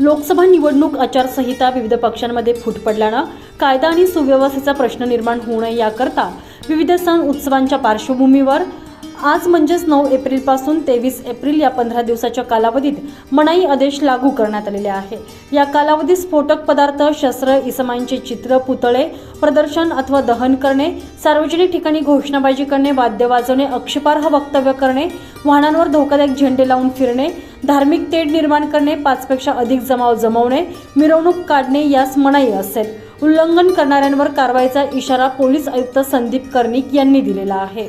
लोकसभा निवडणूक आचारसंहिता विविध पक्षांमध्ये फूट पडल्यानं कायदा आणि सुव्यवस्थेचा प्रश्न निर्माण होऊ नये याकरता विविध सण उत्सवांच्या पार्श्वभूमीवर आज म्हणजेच नऊ एप्रिलपासून तेवीस एप्रिल या पंधरा दिवसाच्या कालावधीत मनाई आदेश लागू करण्यात आलेले आहे. या कालावधीत स्फोटक पदार्थ शस्त्र इसमांचे चित्र पुतळे प्रदर्शन अथवा दहन करणे सार्वजनिक ठिकाणी घोषणाबाजी करणे वाद्य वाजवणे अक्षपार्ह वक्तव्य करणे वाहनांवर धोकादायक झेंडे लावून फिरणे धार्मिक तेढ निर्माण करणे पाचपेक्षा अधिक जमाव जमवणे मिरवणूक काढणे यास मनाई असेल. उल्लंघन करणाऱ्यांवर कारवाईचा इशारा पोलीस आयुक्त संदीप कर्णिक यांनी दिलेला आहे.